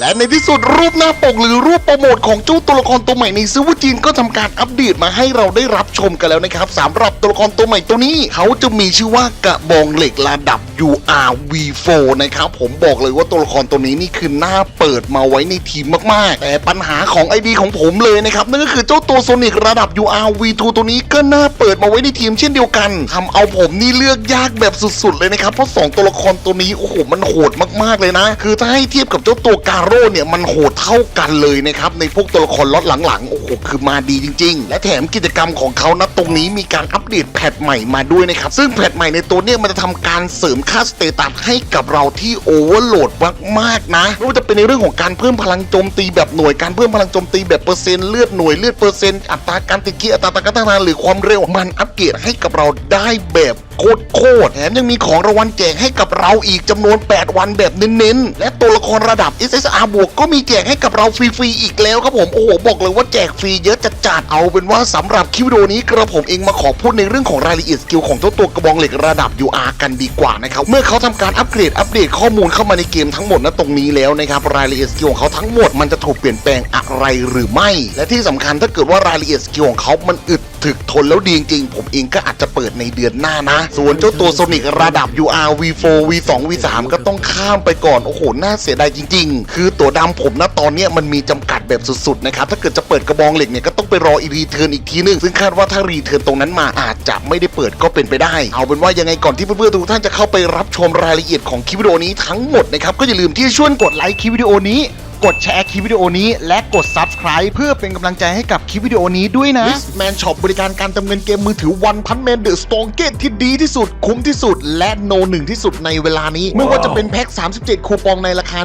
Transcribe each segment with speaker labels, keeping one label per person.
Speaker 1: และในที่สุดรูปหน้าปกหรือรูปโปรโมทของเจ้าตัวละครตัวใหม่ในซื้อว่าจีนก็ทำการอัปเดตมาให้เราได้รับชมกันแล้วนะครับสำหรับตัวละครตัวใหม่ตัวนี้ เขาจะมีชื่อว่ากระบองเหล็กระดับ URV4 นะครับผมบอกเลยว่าตัวละครตัวนี้นี่คือหน้าเปิดมาไว้ในทีมมากๆ แต่ปัญหาของ ID ของผมเลยนะครับนั่นก็คือเจ้าตัวโซนิกระดับ URV2 ตัวนี้ก็หน้าเปิดมาไว้ในทีมเช่นเดียวกันทำเอาผมนี่เลือกยากแบบสุดๆเลยนะครับเพราะสองตัวละครตัวนี้โอ้โหมันโหดมากๆเลยนะ คือถ้าให้เทียบกับเจ้าตัวการโร่เนี่ยมันโหดเท่ากันเลยนะครับในพวกตัวละครล็อตหลังๆโอ้โหคือมาดีจริง ๆ และแถมกิจกรรมของเขานะตรงนี้มีการอัปเดตแพทใหม่มาด้วยนะครับซึ่งแพทใหม่ในตัวเนี่ยมันจะทำการเสริมค่าสเตตัสให้กับเราที่โอเวอร์โหลดมากๆนะไม่ว่าจะเป็นในเรื่องของการเพิ่มพลังโจมตีแบบหน่วยการเพิ่มพลังโจมตีแบบเปอร์เซ็นต์เลือดหน่วยเลือดเปอร์เซ็นต์อัตราการติดเกียร์อัตราการตั้งนานหรือความเร็วมันอัปเกรดให้กับเราได้แบบ โคตรโคตรแถมยังมีของรางวัลแจกให้กับเราอีกจำนวน 8 วันแบบเน้นๆ และตัวละครระดับ SSR บวกก็มีแจกให้กับเราฟรีๆอีกแล้วครับผมโอ้โหบอกเลยว่าแจกฟรีเยอะจัดจัดๆเอาเป็นว่าสำหรับคลิปวิดีโอนี้กระผมเองมาขอพูดในเรื่องของรายละเอียดสกิลของเจ้าตัวกระบองเหล็กระดับ UR กันดีกว่านะครับเมื่อเขาทำการอัปเกรดอัปเดตข้อมูลเข้ามาในเกมทั้งหมดนะตรงนี้แล้วนะครับรายละเอียดสกิลของเขาทั้งหมดมันจะถูกเปลี่ยนแปลงอะไรหรือไม่ และที่สำคัญถ้าเกิดว่ารายละเอียดสกิลของเขามันอึด ถึกทนแล้วดีจริงๆ ผมเองก็อาจจะเปิดในเดือนหน้านะ ส่วนเจ้าตัวโซนิกระดับ UR V4 V2 V3 ก็ต้องข้ามไปก่อน โอ้โห น่าเสียดายจริง ๆ คือตัวดำผมนะตอนนี้มันมีจำกัดแบบสุดๆนะครับ ถ้าเกิดจะเปิดกระบองเหล็กเนี่ยก็ต้องไปรออีรีเทิร์นอีกทีนึง ซึ่งคาดว่าถ้ารีเทิร์นตรงนั้นมาอาจจะไม่ได้เปิดก็เป็นไปได้ เอาเป็นว่ายังไงก่อนที่เพื่อนๆทุกท่านจะเข้าไปรับชมรายละเอียดของคลิปวิดีโอนี้ทั้งหมดนะครับก็อย่าลืมที่จะช่วยกดไลค์คลิปวิดีโอนี้ กดแชร์คลิปวิดีโอนี้ และกด Subscribe เพื่อเป็นกำลังใจให้กับคลิปวิดีโอนี้ด้วยนะ Listman Shop บริการการเติมเงินเกมมือถือ One Punch Man The Strongest ที่ดีที่สุด คุ้มที่สุด และโนหนึ่งที่สุดในเวลานี้ ไม่ว่าจะเป็นแพ็ค 37 คูปองในราคา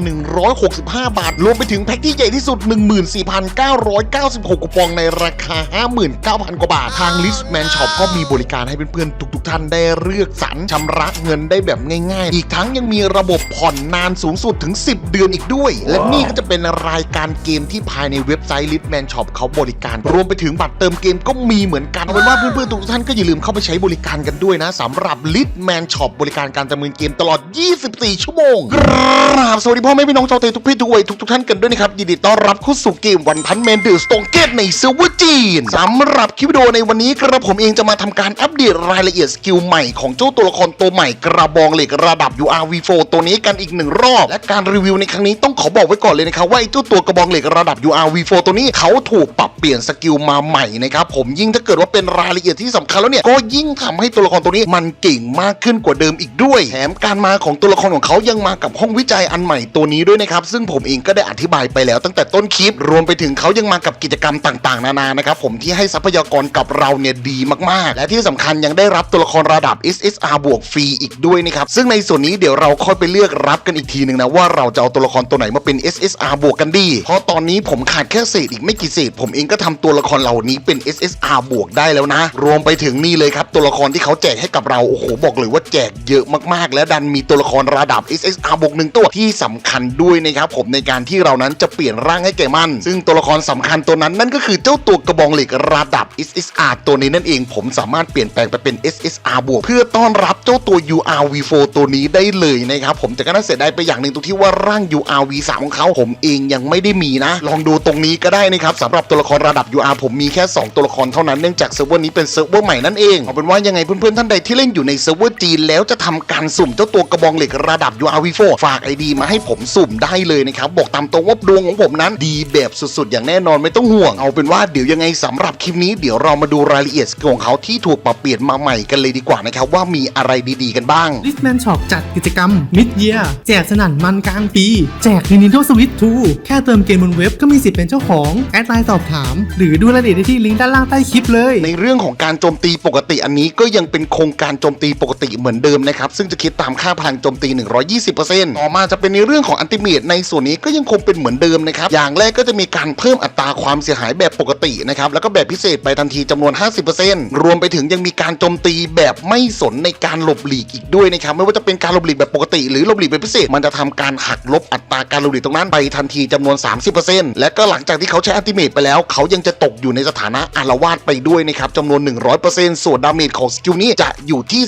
Speaker 1: 165 บาท รวมไปถึงแพ็คที่ใหญ่ที่สุด 14,996 คูปองในราคา 59,000 กว่าบาท ทาง Listman Shop ก็มีบริการให้เพื่อนๆทุกๆ ท่านได้เลือกสรรชำระเงินได้แบบง่ายๆ อีกทั้งยังมีระบบผ่อนนานสูงสุดถึง 10 เดือนอีกด้วย และนี่ก็จะเป็นรายการเกมที่ภายในเว็บไซต์ Litman Shop เขาบริการ รวมไปถึงบัตรเติมเกมก็มีเหมือนกันเอาเป็นว่าเพื่อนๆทุกท่านก็อย่าลืมเข้าไปใช้บริการกันด้วยนะสำหรับ Litman Shop บริการการเติมเงินเกมตลอด 24 ชั่วโมงกราบสวัสดีพ่อแม่พี่น้องชาวไทยทุกเพศทุกวัยทุกๆท่านกันด้วยนะครับยินดีต้อนรับเข้าสู่เกมวันพันแมนเดอร์สโตองเกตในเซิร์ฟเวอร์จีนสำหรับคลิปวิดีโอในวันนี้กระผมเองจะมาทำการอัปเดตรายละเอียดสกิลใหม่ของเจ้าตัวละครตัวใหม่กระบองเหล็กระดับ URV4 ตัวนี้กันอีกหนึ่งรอบ และการรีวิวในครั้งนี้ต้องขอบอกไว้ก่อนเลยนะครับว่าไอ้เจ้าตัวกระบองเหล็กระดับ URV4 ตัวนี้เขาถูกปรับเปลี่ยนสกิลมาใหม่นะครับผมยิ่งถ้าเกิดว่าเป็นรายละเอียดที่สำคัญแล้วเนี่ยก็ยิ่งทำให้ตัวละครตัวนี้มันเก่งมากขึ้นกว่าเดิมอีกด้วย แถมการมาของตัวละครของเขายังมากับห้องวิจัยอันใหม่ตัวนี้ด้วยนะครับซึ่งผมเองก็ได้อธิบายไปแล้วตั้งแต่ต้นคลิป รวมไปถึงเขายังมากับกิจกรรมต่างๆ นานานะครับผมที่ให้ทรัพยากรกับเราเนี่ยดีมากๆ และที่สำคัญยังได้รับตัวละครระดับ SSR บวกฟรีอีกด้วยนะครับซึ่งในส่วนนี้เดี๋ยวเราค่อยไปเลือกรับกันอีกทีหนึ่งนะว่าเราจะเอาตัวละครตัวไหนมาเป็น SSR บวกกันดีเพราะตอนนี้ผมขาดแค่เศษอีกไม่กี่เศษ ผมเองก็ทำตัวละครเหล่านี้เป็น SSR บวกได้แล้วนะ รวมไปถึงนี่เลยครับ ตัวละครที่เขาแจกให้กับเรา โอ้โห บอกเลยว่าแจกเยอะมากๆ และดันมีตัวละครระดับ SSR บวกหนึ่งตัวที่สำคัญด้วยนะครับผมในการที่เรานั้นจะเปลี่ยนร่างให้แก่มัน ซึ่งตัวละครสำคัญตัวนั้นนั่นก็คือเจ้าตัวกระบองเหล็กระดับ SSR ตัวนี้นั่นเอง ผมสามารถเปลี่ยนแปลงไปเป็น SSR บวกเพื่อต้อนรับ เจ้าตัว URV4 ตัวนี้ได้เลยนะครับผมแต่ก็น่าเสียดายไปอย่างหนึ่งตรงที่ว่าร่าง URV3 ของเขาผมเองยังไม่ได้มีนะ ลองดูตรงนี้ก็ได้นะครับสำหรับตัวละครระดับ UR ผมมีแค่ 2 ตัวละครเท่านั้นเนื่องจากเซิร์ฟเวอร์นี้เป็นเซิร์ฟเวอร์ใหม่นั่นเองเอาเป็นว่ายังไงเพื่อนๆท่านใดที่เล่นอยู่ในเซิร์ฟเวอร์จีนแล้วจะทำการสุ่มเจ้าตัวกระบองเหล็กระดับ URV4 ฝากไอดีมาให้ผมสุ่มได้เลยนะครับบอกตามตรงว่าดวงของผมนั้น ดีแบบสุดๆ อย่างแน่นอนไม่ต้องห่วงเอาเป็นว่าเดี๋ยวยังไงสำหรับคลิปนี้เดี๋ยวเรามาดูรายละเอียดของเขาที่ถูกปรับเปลี่ยนมาใหม่กันเลยดีกว่านะครับว่ามีอะไรดีๆกันบ้าง
Speaker 2: ลิสแมนช็อปจัดกิจกรรม Mid Year แจกสนั่นมันกลางปี แจก Nintendo Switch 2 แค่เติมเกมบนเว็บก็มีสิทธิ์เป็นเจ้าของ แอดไลน์สอบถาม หรือดูรายละเอียดได้ที่ลิงก์ด้านล่างใต้คลิปเลย
Speaker 1: ในเรื่องของการโจมตีปกติอันนี้ก็ยังเป็นโครงการโจมตีปกติเหมือนเดิมนะครับ ซึ่งจะคิดตามค่าพลังโจมตี 120%ต่อมาจะเป็นในเรื่องของอันติเมตในส่วนนี้ก็ยังคงเป็นเหมือนเดิมนะครับ อย่างแรกก็จะมีการเพิ่มอัตราความเสียหายแบบปกตินะครับ แล้วก็แบบพิเศษไปทันทีจำนวน 50%รวมไปถึงยังมีการโจมตีแบบไม่สนในการหลบหลีกอีกด้วยนะครับไม่ว่าจะเป็นการหลบหลีกแบบปกติ หรือหลบหลีกแบบพิเศษ มันจะทำการหักลบอัตราการหลบหลีกตรงนั้นไปทันทีจำนวน 30%และก็หลังจากที่เขาใช้อัลติเมทไปแล้ว เขายังจะตกอยู่ในสถานะอารวาสไปด้วยนะครับจำนวน 100%ส่วนดาเมจของสกิลนี้จะอยู่ที่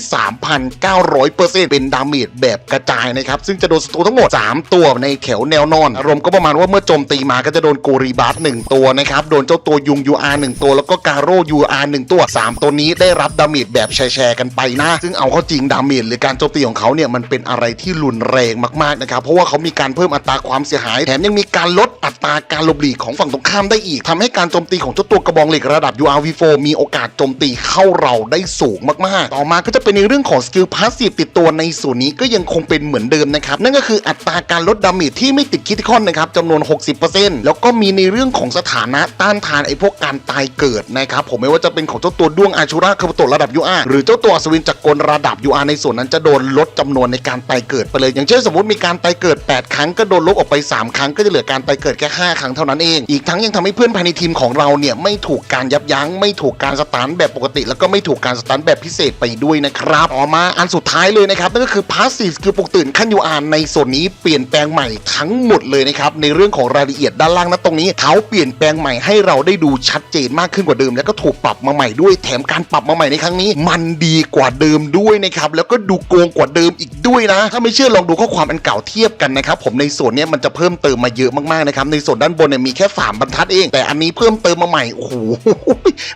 Speaker 1: 3,900%เป็นดาเมจแบบกระจายนะครับซึ่งจะโดนศัตรูทั้งหมด 3 ตัวในแถวแนวนอน อารมณ์ก็ประมาณว่าเมื่อโจมตีมาก็จะโดนโกรีบัสหนึ่งตัวนะครับโดนเจ้าตัวยุง UR หนึ่งตัว แล้วก็การโร่ UR หนึ่งตัว 3 ตัวนี้ได้รับดาเมจแบบแชร์กันไปนะ ซึ่งเอาเข้าจริงดาเมจหรือการโจมตีของเขาเนี่ยมันเป็นอะไรที่รุนแรงมากๆนะครับเพราะว่าเขามีการเพิ่มอัตราความเสียหายแถมยังมีการลดอัตราการหลบหลีกของฝั่งตรงข้ามได้อีกทำให้การโจมตีของเจ้าตัวกระบองเหล็กระดับ URV4 มีโอกาสโจมตีเข้าเราได้สูงมากๆ ต่อมาก็จะเป็นในเรื่องของสกิลพาสซีฟติดตัวในส่วนนี้ก็ยังคงเป็นเหมือนเดิมนะครับนั่นก็คืออัตราการลดดาเมจที่ไม่ติดคิติคอนนะครับจำนวน 60%แล้วก็มีในเรื่องของสถานะต้านทานไอ้พวกการตายเกิดนะครับผมไม่ว่าจะเป็นของเจ้าตัวด้วงอาชูราคาบุโตระดับ UR หรือเจ้าตัวอัศวินจักรกลระดับ UR ในส่วนนั้นจะโดนลดจำนวนในการตายเกิดไปเลย อย่างเช่นสมมติมีการตายเกิด 8 ครั้งก็โดนลบออกไป 3 ครั้งก็จะเหลือการตายเกิดแค่ 5 ครั้งเท่านั้นเอง อีกทั้งยังทำให้เพื่อนภายในทีมของเราเนี่ยไม่ถูกการยับยั้งไม่ถูกการสตันแบบปกติ แล้วก็ไม่ถูกการสตันแบบพิเศษไปด้วยนะครับต่อมาอันสุดท้ายเลยนะครับนั่นก็คือพาสซีฟสกิลปลุกตื่นขั้น UR ในส่วนนี้เปลี่ยนแปลงใหม่ทั้งหมดเลยนะครับในเรื่องของรายละเอียดด้านล่างนะตรงนี้เขาเปลี่ยนแปลงใหม่ให้เราได้ดูชัดเจนมากขึ้นกว่าเดิม แล้วก็ถูกปรับมาใหม่ด้วยแถมการปรับมาใหม่ในครั้งนี้ มันดีกว่าเดิมด้วยนะครับแล้วก็ดูโกงกว่าเดิมอีกด้วยนะ ถ้าไม่เชื่อลองดูข้อความอันเก่าเทียบกันนะครับผมในส่วนนี้มันจะเพิ่มเติมมาเยอะมากๆนะครับในส่วนด้านบนเนี่ยมีแค่สามบรรทัดเอง แต่อันนี้เพิ่มเติมมาใหม่โอ้โห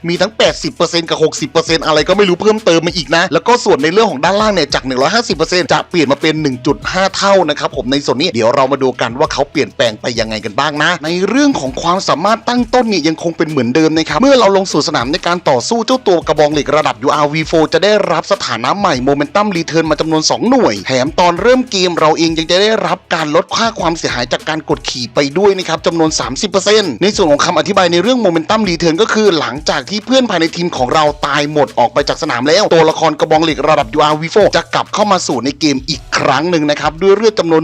Speaker 1: มีทั้ง 80%กับ 60%อะไรก็ไม่รู้เพิ่มเติมมาอีกนะ แล้วก็ส่วนในเรื่องของด้านล่างเนี่ยจาก 150%จะเปลี่ยนมาเป็น 1.5 เท่านะครับผมในส่วนนี้เดี๋ยวเรามาดูกันว่าเขาเปลี่ยนแปลงไปยังไงกันบ้างนะ ในเรื่องของความสามารถตั้งต้นเนี่ยยังคงเป็นเหมือนเดิมนะครับเมื่อเราลงสู่สนามในการต่อสู้เจ้าตัวกระบองเหล็กระดับ URV4 จะได้รับสถานะใหม่โมเมนตัมรีเทิร์นมาจำนวน 2 หน่วย แถมตอนเริ่มเกมเราเองยังจะได้รับการลดค่าความเสียหายจากการกดขี่ไปด้วยนะครับจำนวน 30%ในส่วนของคำอธิบายในเรื่องโมเมนตัมรีเทิร์นก็คือหลังจากที่เพื่อนภายในทีมของเราตายหมดออกไปจากสนามแล้ว ตัวละครกระบองเหล็กระดับ URV4 จะกลับเข้ามาสู่ในเกมอีกครั้งหนึ่งนะครับด้วยเลือดจำนวน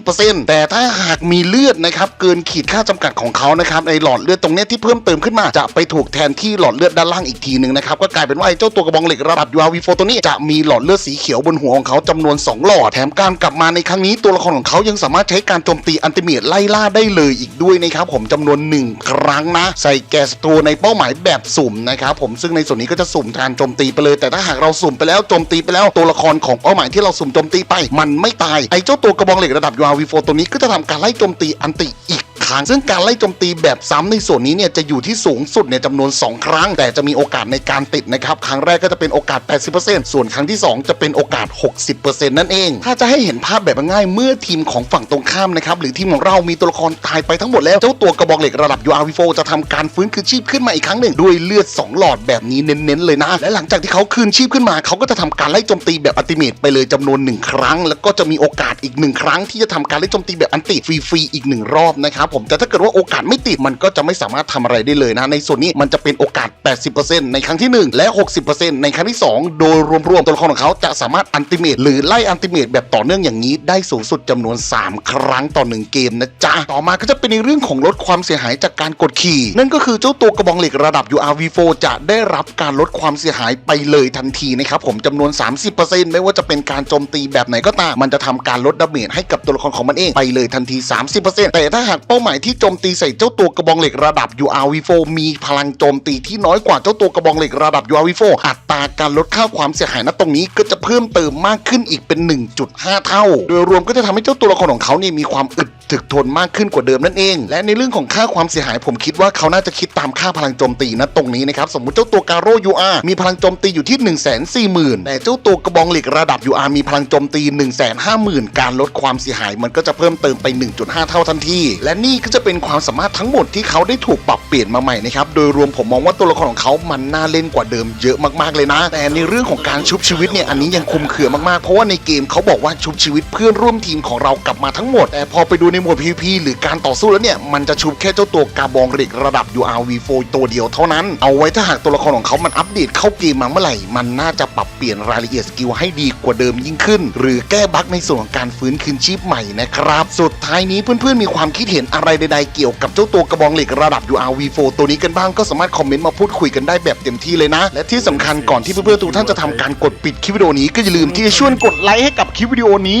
Speaker 1: 110%แต่ถ้าหากมีเลือดนะครับเกินขีดค่าจำกัดของเขานะครับในหลอดเลือดตรงเนี้ยที่เพิ่มเติมขึ้นมา จะไปถูกแทนที่หลอดเลือดด้านล่างอีกทีหนึ่งนะครับก็กลายเป็นว่าไอ้เจ้าตัวกระบองเหล็กระดับ URV4 ตัวนี้จะมีหลอดเลือดสีเขียวบนหัวของเขาจำนวน 2 หลอดแถมการกลับมาในครั้งนี้ตัวละครของเขายังสามารถใช้การโจมตีอันติเมตไล่ล่าได้เลยอีกด้วยนะครับผมจำนวน 1 ครั้งนะ ใส่แกสตัวในเป้าหมายแบบสุ่มนะครับผมซึ่งในส่วนนี้ก็จะสุ่มการโจมตีไปเลย แต่ถ้าหากเราสุ่มไปแล้วโจมตีไปแล้วตัวละครของเป้าหมายที่เราสุ่มโจมตีไปมันไม่ตายไอ้เจ้าตัวกระบองเหล็กระดับวาวีโฟตัวนี้ก็จะทำการไล่โจมตีอันติอีก ครั้ง ซึ่งการไล่โจมตีแบบซ้ำในส่วนนี้เนี่ยจะอยู่ที่สูงสุดเนี่ยจำนวน 2 ครั้ง แต่จะมีโอกาสในการติดนะครับ ครั้งแรกก็จะเป็นโอกาส 80%ส่วนครั้งที่ 2 จะเป็นโอกาส 60%นั่นเอง ถ้าจะให้เห็นภาพแบบง่ายเมื่อทีมของฝั่งตรงข้ามนะครับหรือทีมของเรามีตัวละครตายไปทั้งหมดแล้วเจ้าตัวกระบอกเหล็กระดับ URV4 จะทำการฟื้นคืนชีพขึ้นมาอีกครั้งหนึ่งด้วยเลือด 2 หลอดแบบนี้เน้นๆเลยนะ และหลังจากที่เขาคืนชีพขึ้นมาเขาก็จะทำการไล่โจมตีแบบอัติเมทไปเลยจำนวนหนึ่งครั้ง แล้วก็จะมีโอกาสอีกหนึ่งครั้งที่จะทำการไล่โจมตีแบบอันติฟรีๆอีกหนึ่งรอบนะครับผมแต่ถ้าเกิดว่าโอกาสไม่ติดมันก็จะไม่สามารถทำอะไรได้เลยนะ ในส่วนนี้มันจะเป็นโอกาส 80%ในครั้งที่ 1 และ 60%ในครั้งที่ 2 โดยรวมๆตัวละครของเขาจะสามารถอันติเมตหรือไล่อันติเมตแบบต่อเนื่องอย่างนี้ ได้สูงสุดจำนวน 3 ครั้งต่อ 1 เกมนะจ๊ะ ต่อมาก็จะเป็นในเรื่องของลดความเสียหายจากการกดขี่ นั่นก็คือเจ้าตัวกระบองเหล็กระดับ URV4 จะได้รับการลดความเสียหายไปเลยทันทีนะครับผมจำนวน 30%ไม่ว่าจะเป็นการโจมตีแบบไหนก็ตามมันจะทำการลดดาเมจให้กับตัวละครของมันเองไปเลยทันที 30%แต่ถ้าหากเป้าหมายที่โจมตีใส่เจ้าตัวกระบองเหล็กระดับ URV4 มีพลังโจมตีที่น้อยกว่าเจ้าตัวกระบองเหล็กระดับ URV4 อัตราการลดค่าความเสียหายณตรงนี้ก็จะเพิ่มเติมมากขึ้นอีกเป็น 1.5 เท่า โดยรวมก็จะทำให้เจ้าตัวละครของเขาเนี่ยมีความอึดถึกทนมากขึ้นกว่าเดิมนั่นเอง และในเรื่องของค่าความเสียหายผมคิดว่าเขาน่าจะคิดตามค่าพลังโจมตีณตรงนี้นะครับสมมุติเจ้าตัวการโร่ UR มีพลังโจมตีอยู่ที่ 1 4 0 0 0 0แต่เจ้าตัวกระบองเหล็กระดับ UR มีพลังโจมตี 1 5 0 0 0 0 การลดความเสียหายมันก็จะเพิ่มเติมไป 1.5 เท่าทันที และนี่ก็จะเป็นความสามารถทั้งหมดที่เขาได้ถูกปรับเปลี่ยนมาใหม่นะครับ โดยรวมผมมองว่าตัวละครของเขามันน่าเล่นกว่าเดิมเยอะมากๆเลยนะ แต่ในเรื่องของการชุบชีวิตเนี่ยอันนี้ยังคุมเคือมากๆ เพราะว่าในเกมเขาบอกว่าชุบชีวิตเพื่อนร่วมทีมของเรากลับมาทั้งหมด แต่พอไปดูในหมวด PVP หรือการต่อสู้แล้วเนี่ยมันจะชุบแค่เจ้าตัวกาบองเหล็กระดับ URV4 ตัวเดียวเท่านั้น เอาไว้ถ้าหากตัวละครของเขามันอัปเดตเข้าเกมมาเมื่อไหร่ มันน่าจะปรับเปลี่ยนรายละเอียดสกิลให้ดีกว่าเดิมยิ่งขึ้น หรือแก้บั๊กในส่วนของการฟื้นคืนชีพใหม่นะครับ สุดท้ายนี้เพื่อนๆมีความคิดเห็นอะไรใดๆเกี่ยวกับเจ้าตัวกระบองเหล็กระดับ URV4 ตัวนี้กันบ้างก็สามารถคอมเมนต์มาพูดคุยกันได้แบบเต็มที่เลยนะ และที่สำคัญก่อนที่เพื่อนๆทุกท่านจะทำการกดปิดคลิปวิดีโอนี้ก็อย่าลืมที่จะช่วยกดไลค์ให้กับคลิปวิดีโอนี้